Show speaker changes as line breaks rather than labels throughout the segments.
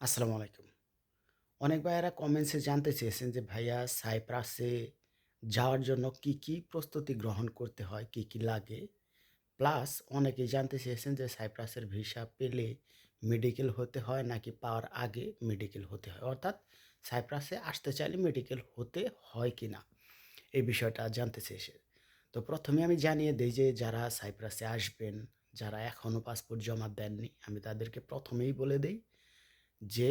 আসসালামু আলাইকুম। অনেক ভাইয়েরা কমেন্টসে জানতে চেয়েছেন যে ভাইয়া সাইপ্রাসে যাওয়ার জন্য কি, কি প্রস্তুতি গ্রহণ করতে হয়, কি, কি লাগে? প্লাস অনেকেই জানতে চেয়েছেন যে সাইপ্রাসের ভিসা পেলে মেডিকেল হতে হয় নাকি পাওয়ার আগে মেডিকেল হতে হয়? অর্থাৎ সাইপ্রাসে আসতে চাইলে মেডিকেল হতে হয় কি না এই বিষয়টা জানতে চেয়েছে। তো প্রথমে আমি জানিয়ে দিই যে যারা সাইপ্রাসে আসবেন, যারা এখনও পাসপোর্ট জমা দেননি, আমি তাদেরকে প্রথমেই বলে দেই যে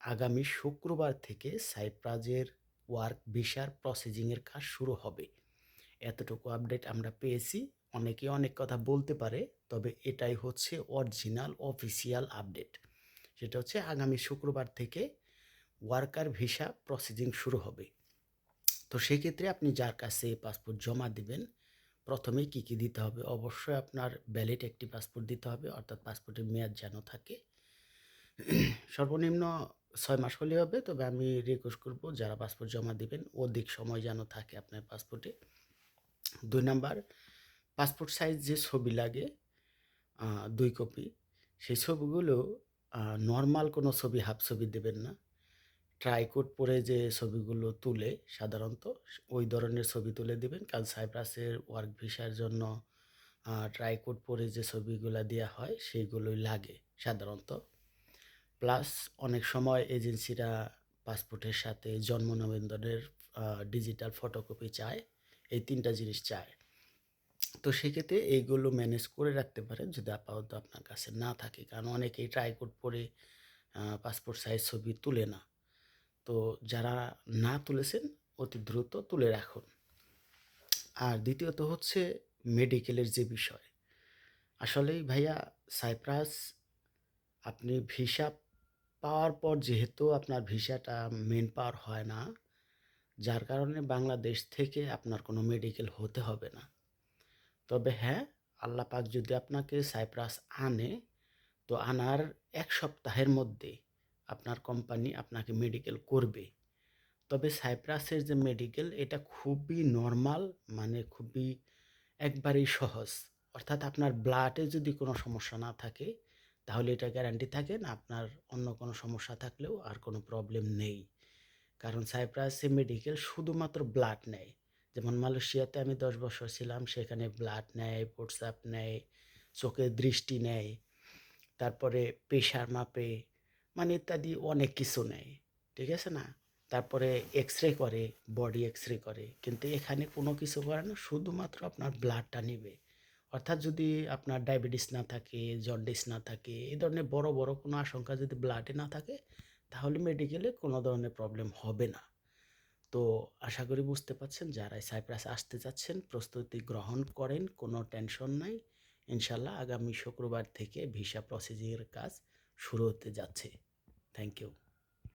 আগামী শুক্রবার থেকে সাইপ্রাজের ওয়ার্ক ভিসার প্রসেসিংয়ের কাজ শুরু হবে। এতটুকু আপডেট আমরা পেয়েছি। অনেকে অনেক কথা বলতে পারে। তবে এটাই হচ্ছে অরিজিনাল অফিসিয়াল আপডেট। সেটা হচ্ছে আগামী শুক্রবার থেকে ওয়ার্কার ভিসা প্রসেসিং শুরু হবে। তো সেক্ষেত্রে আপনি যার কাছে পাসপোর্ট জমা দিবেন, ১ম এই কী, কী দিতে হবে? অবশ্যই আপনার ভ্যালিড একটি পাসপোর্ট দিতে হবে অর্থাৎ পাসপোর্টের মেয়াদ যেন থাকে। সর্বনিম্ন ছয় মাস হলেই হবে। তবে আমি রিকোয়েস্ট করব যারা পাসপোর্ট জমা দিবেন অধিক সময় যেন থাকে আপনার পাসপোর্টে। দুই নাম্বার পাসপোর্ট সাইজ যে ছবি লাগে দুই কপি, সেই ছবিগুলো নর্মাল কোনো ছবি, হাফ ছবি দেবেন না। ট্রাইকোট পরে যে ছবিগুলো তুলে সাধারণত ওই ধরনের ছবি তুলে দেবেন কারণ সাইপ্রাসের ওয়ার্ক ভিসার জন্য ট্রাইকোট পরে যে ছবিগুলো দেওয়া হয় সেইগুলোই লাগে সাধারণত। প্লাস অনেক সময় এজেন্সিরা পাসপোর্টের সাথে জন্ম নিবন্ধনের ডিজিটাল ফটোকপি চায়। এই তিনটা জিনিস চায়। তো সেক্ষেত্রে এইগুলো ম্যানেজ করে রাখতে পারেন যদি আপাতত আপনার কাছে না থাকে। কারণ অনেকেই ট্রাইকোড পরে পাসপোর্ট সাইজ ছবি তুলে না। তো যারা না তুলেছেন, অতি দ্রুত তুলে রাখুন। আর দ্বিতীয়ত হচ্ছে মেডিকেলের যে বিষয়। আসলেই ভাইয়া সাইপ্রাস আপনি ভিসা পাওয়ার পর যেহেতু আপনার ভিসাটা মেন পাওয়ার হয় না, যার কারণে বাংলাদেশ থেকে আপনার কোনো মেডিকেল হতে হবে না। তবে হ্যাঁ, আল্লাহ পাক যদি আপনাকে সাইপ্রাস আনে, তো আনার এক সপ্তাহের মধ্যে আপনার কোম্পানি আপনাকে মেডিকেল করবে। তবে সাইপ্রাসের যে মেডিকেল এটা খুবই নর্মাল মানে খুবই একবারেই সহজ। অর্থাৎ আপনার ব্লাডে যদি কোনো সমস্যা না থাকে, তাহলে এটা গ্যারান্টি থাকেন আপনার অন্য কোনো সমস্যা থাকলেও আর কোনো প্রবলেম নেই। কারণ সাইপ্রাসে মেডিকেল শুধুমাত্র ব্লাড নেয়। যেমন মালয়েশিয়াতে আমি ১০ বছর ছিলাম সেখানে ব্লাড নেয়, প্রস্রাব নেয়, চোখের দৃষ্টি নেয়, তারপরে প্রেশার মাপে, মানে ইত্যাদি অনেক কিছু নেয়। ঠিক আছে না? তারপরে এক্স-রে করে, বডি এক্স-রে করে। কিন্তু এখানে কোনো কিছু করে না, শুধুমাত্র আপনার ব্লাডটা নিবে। অর্থাৎ যদি আপনার ডায়াবেটিস না থাকে, জন্ডিস না থাকে, এই ধরনের বড়, বড় কোনো আশঙ্কা যদি ব্লাডে না থাকে, তাহলে মেডিকেলে কোনো ধরনের প্রবলেম হবে না। তো আশা করি বুঝতে পারছেন যারা সাইপ্রাস আসতে যাচ্ছেন প্রস্তুতি গ্রহণ করেন, কোনো টেনশন নাই। ইনশাল্লাহ আগামী শুক্রবার থেকে ভিসা প্রসেসিং এর কাজ শুরু হতে যাচ্ছে। Thank you.